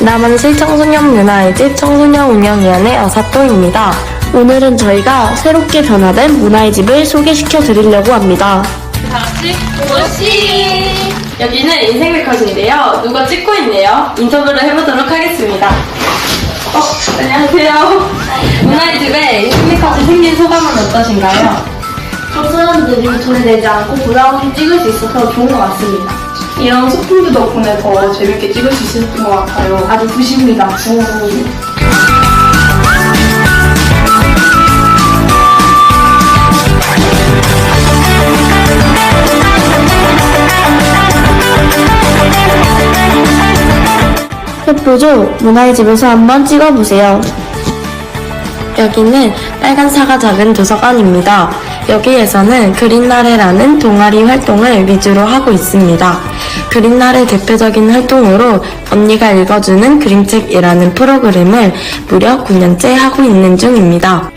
남원시 청소년 문화의 집 청소년 운영위원회 어사또입니다. 오늘은 저희가 새롭게 변화된 문화의 집을 소개시켜 드리려고 합니다. 여기는 인생백컷인데요. 누가 찍고 있네요. 인터뷰를 해보도록 하겠습니다. 어, 안녕하세요. 문화의 집에 인생백컷이 생긴 소감은 어떠신가요? 청소년들이 돈을 내지 않고 부담 없이 찍을 수 있어서 좋은 것 같습니다. 이런 소품들 덕분에 더 재밌게 찍을 수 있었던 것 같아요. 아주 부십니다. 예쁘죠? 문화의 집에서 한번 찍어보세요. 여기는 빨간 사가 작은 도서관입니다. 여기에서는 그린나래라는 동아리 활동을 위주로 하고 있습니다. 그린나래 대표적인 활동으로 언니가 읽어주는 그림책이라는 프로그램을 무려 9년째 하고 있는 중입니다.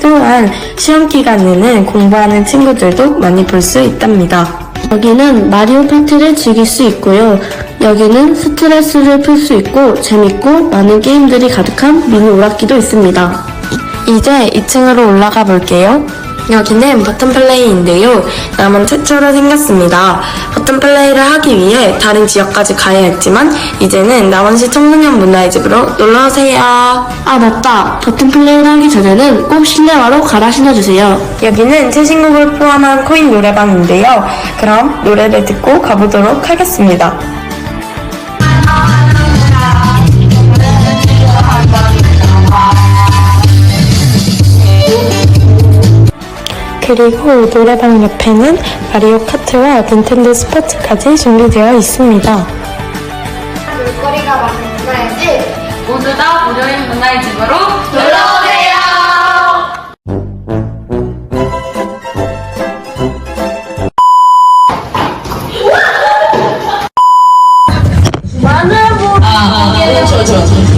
또한 시험 기간에는 공부하는 친구들도 많이 볼 수 있답니다. 여기는 마리오 파티를 즐길 수 있고요. 여기는 스트레스를 풀 수 있고 재밌고 많은 게임들이 가득한 미니 오락기도 있습니다. 이제 2층으로 올라가 볼게요. 여기는 버튼 플레이인데요. 남원 최초로 생겼습니다. 버튼 플레이를 하기 위해 다른 지역까지 가야 했지만 이제는 남원시 청소년 문화의 집으로 놀러오세요. 아 맞다. 버튼 플레이를 하기 전에는 꼭 실내화로 갈아 신어주세요. 여기는 최신곡을 포함한 코인 노래방인데요. 그럼 노래를 듣고 가보도록 하겠습니다. 그리고 노래방 옆에는 마리오 카트와 닌텐도 스포츠까지 준비되어 있습니다. 놀거리가 많은 문화의 모두 다 무료인 문화의 집으로 놀러오세요! 만화보 아, 아, 아, 아, 아, 아, 아, 아, 아,